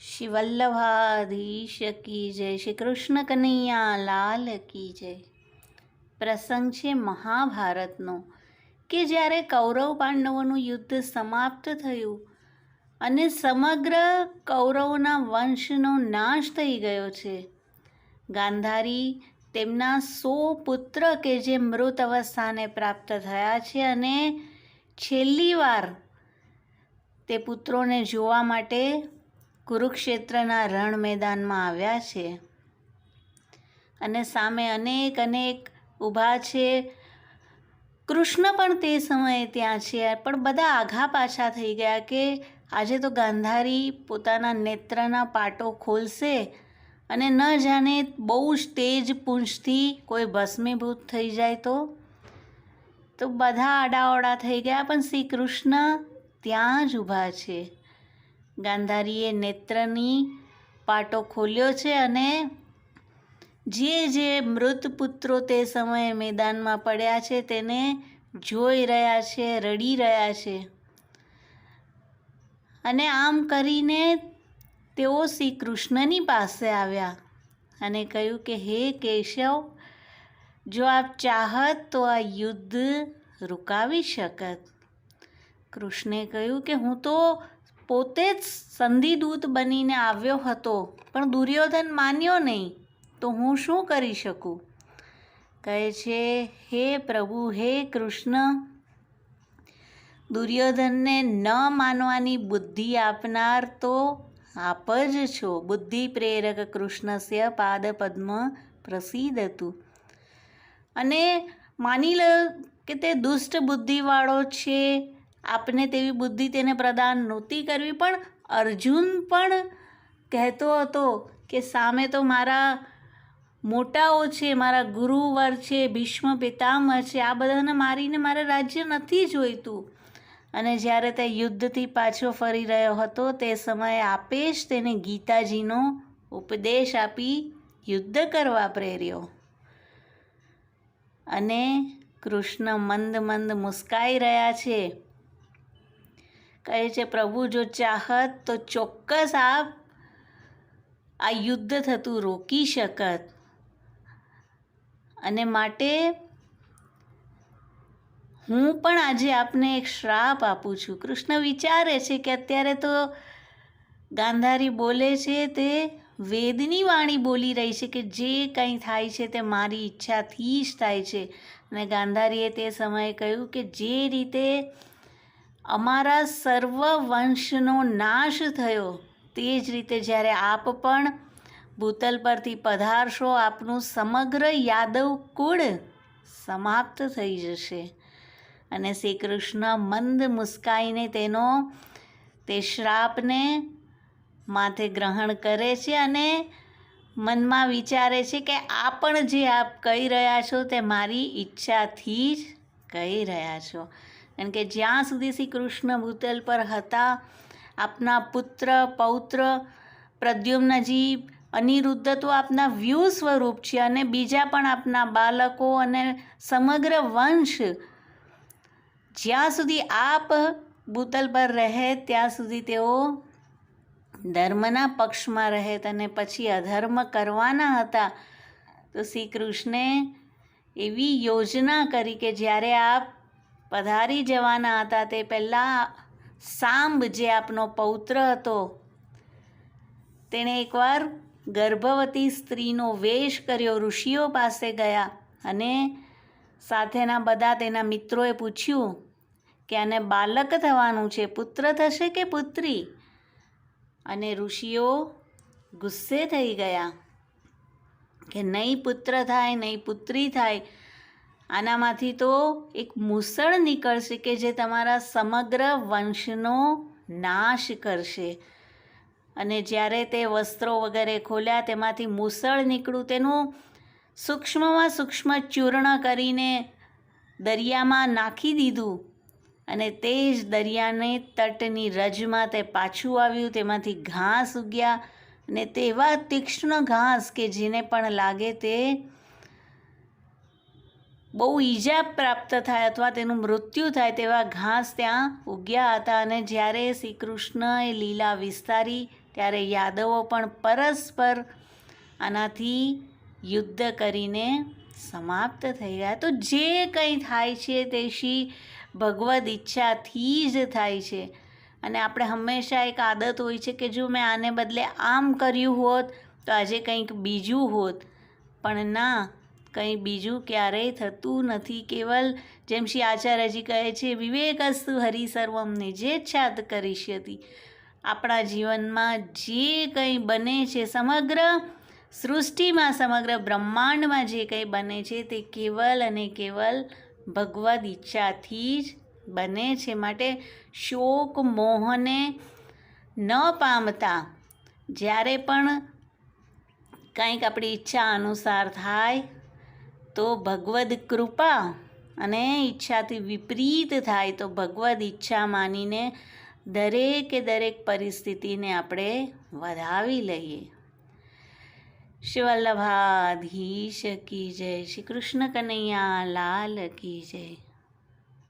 શ્રી વલ્લભાધીશ કી જય શ્રી કૃષ્ણ કનૈયા લાલ કી જય પ્રસંગ છે મહાભારતનો, કે જ્યારે કૌરવ પાંડવોનું યુદ્ધ સમાપ્ત થયું અને સમગ્ર કૌરવના વંશનો નાશ થઈ ગયો છે, ગાંધારી તેમના સો પુત્ર કે જે મૃત અવસ્થાને પ્રાપ્ત થયા છે અને છેલ્લી વાર તે પુત્રોને જોવા માટે કુરુક્ષેત્રના રણ મેદાનમાં આવ્યા છે. અને સામે અનેક અનેક ઊભા છે. કૃષ્ણ પણ તે સમયે ત્યાં છે. પણ બધા આઘા પાછા થઈ ગયા કે આજે તો ગાંધારી પોતાના નેત્રના પાટો ખોલશે અને ન જાણે બહુ જ તેજ પૂંછથી કોઈ ભસ્મીભૂત થઈ જાય તો? તો બધા આડાઓડા થઈ ગયા, પણ શ્રી કૃષ્ણ ત્યાં જ ઊભા છે. ગાંધારીએ નેત્રની પાટો ખોલ્યો છે અને જે જે મૃત પુત્રો તે સમયે મેદાનમાં પડ્યા છે તેને જોઈ રહ્યા છે, રડી રહ્યા છે. અને આમ કરીને તેઓ શ્રી કૃષ્ણની પાસે આવ્યા અને કહ્યું કે, હે કેશવ, જો આપ ચાહત તો આ યુદ્ધ રૂકાવી શકત. કૃષ્ણે કહ્યું કે, હું તો પોતે જ સંધિદૂત બનીને આવ્યો હતો, પણ દુર્યોધન માન્યો નહીં, તો હું શું કરી શકું? કહે છે, હે પ્રભુ, હે કૃષ્ણ, દુર્યોધનને ન માનવાની બુદ્ધિ આપનાર તો આપ જ છો. બુદ્ધિ પ્રેરક કૃષ્ણસ્ય પાદ પદ્મ પ્રસિદ્ધ હતું અને માની લો કે તે દુષ્ટ બુદ્ધિવાળો છે આપને તેવી બુદ્ધિ તેને પ્રદાન નહોતી કરવી, પણ અર્જુન પણ કહેતો હતો કે સામે તો મારા મોટાઓ છે, મારા ગુરુવર છે, ભીષ્મ, પિતામહ છે, આ બધાને મારીને મારે રાજ્ય નથી જોઈતું. અને જ્યારે તે યુદ્ધથી પાછો ફરી રહ્યો હતો, તે સમયે આપે જ તેને ગીતાજીનો ઉપદેશ આપી યુદ્ધ કરવા પ્રેર્યો. અને કૃષ્ણ મંદ મંદ મુસ્કાઈ રહ્યા છે. કહે છે, પ્રભુ, જો ચાહત તો ચોક્કસ આપ આ યુદ્ધ થતું રોકી શકત. અને માટે હું પણ આજે આપને એક શ્રાપ આપું છું. કૃષ્ણ વિચારે છે કે અત્યારે તો ગાંધારી બોલે છે તે વેદની વાણી બોલી રહી છે કે જે કંઈ થાય છે તે મારી ઈચ્છાથી જ થાય છે. અને ગાંધારીએ તે સમયે કહ્યું કે જે રીતે અમારા સર્વ વંશનો નાશ થયો. તે જ રીતે જ્યારે આપ પણ ભૂતલ પરથી પધારશો, આપનું સમગ્ર યાદવ કુળ સમાપ્ત થઈ જશે. અને શ્રી કૃષ્ણ મંદ મુસ્કાઈને તેનો, તે શ્રાપને માથે ગ્રહણ કરે છે અને મનમાં વિચારે છે કે આ પણ જે આપ કહી રહ્યા છો તે મારી ઈચ્છાથી જ કહી રહ્યા છો. કારણ કે જ્યાં સુધી શ્રી કૃષ્ણ ભૂતલ પર હતા, આપના પુત્ર, પૌત્ર, પ્રદ્યુમ્નજી, અનિરુદ્ધ તો આપના વ્યૂ સ્વરૂપ છે અને બીજા પણ આપના બાળકો અને સમગ્ર વંશ જ્યાં સુધી આપ ભૂતલ પર રહે, ત્યાં સુધી તેઓ ધર્મના પક્ષમાં રહેત અને પછી અધર્મ કરવાના હતા. તો શ્રી કૃષ્ણે એવી યોજના કરી કે જ્યારે આપ પધારી જવાના હતા તે પહેલાં સાંબ જે આપનો પૌત્ર હતો, તેણે એકવાર ગર્ભવતી સ્ત્રીનો વેશ કર્યો, ઋષિઓ પાસે ગયા અને સાથેના બધા તેના મિત્રોએ પૂછ્યું કે આને બાલક થવાનું છે, પુત્ર થશે કે પુત્રી? અને ઋષિઓ ગુસ્સે થઈ ગયા કે નહીં પુત્ર થાય, નહીં પુત્રી થાય આનામાંથી તો એક મૂસળ નીકળશે કે જે તમારા સમગ્ર વંશનો નાશ કરશે. અને જ્યારે તે વસ્ત્રો વગેરે ખોલ્યા, તેમાંથી મૂસળ નીકળ્યું, તેનું સૂક્ષ્મમાં સૂક્ષ્મ ચૂર્ણ કરીને દરિયામાં નાખી દીધું. અને તે જ દરિયાને તટની રજમાં તે પાછું આવ્યું, તેમાંથી ઘાસ ઉગ્યા. અને તેવા તીક્ષ્ણ ઘાસ કે જેને પણ લાગે તે બહુ ઈજા પ્રાપ્ત થાય અથવા તેનું મૃત્યુ થાય તેવા ઘાસ ત્યાં ઉગ્યા હતા અને જ્યારે શ્રી કૃષ્ણએ લીલા વિસ્તારી, ત્યારે યાદવો પણ પરસ્પર આનાથી યુદ્ધ કરીને સમાપ્ત થઈ ગયા. તો જે કંઈ થાય છે તે શ્રી ભગવદ ઈચ્છાથી જ થાય છે. અને આપણે હંમેશા એક આદત હોય છે કે જો મેં આને બદલે આમ કર્યું હોત, તો આજે કંઈક બીજું હોત. પણ ના કંઈ બીજું ક્યારેય થતું નથી. કેવલ જેમ શ્રી આચાર્યજી કહે છે, વિવેકસ્તુ હરિસર્વમને જે છાત હતી. આપણા જીવનમાં જે કંઈ બને છે, સમગ્ર સૃષ્ટિમાં, સમગ્ર બ્રહ્માંડમાં જે કંઈ બને છે, તે કેવલ અને કેવલ ભગવદ ઈચ્છાથી જ બને છે. માટે શોક મોહને ન પામતા. જ્યારે પણ કંઈક આપણી ઈચ્છા અનુસાર થાય તો ભગવદ કૃપા અને ઈચ્છાથી વિપરીત થાય તો ભગવદ ઈચ્છા માનીને દરેકે દરેક પરિસ્થિતિને આપણે વધાવી લઈએ. શિવલ્લભાધીશ વલ્લભાધીશ કી જય શ્રી કૃષ્ણ કનૈયા, લાલ કી જય.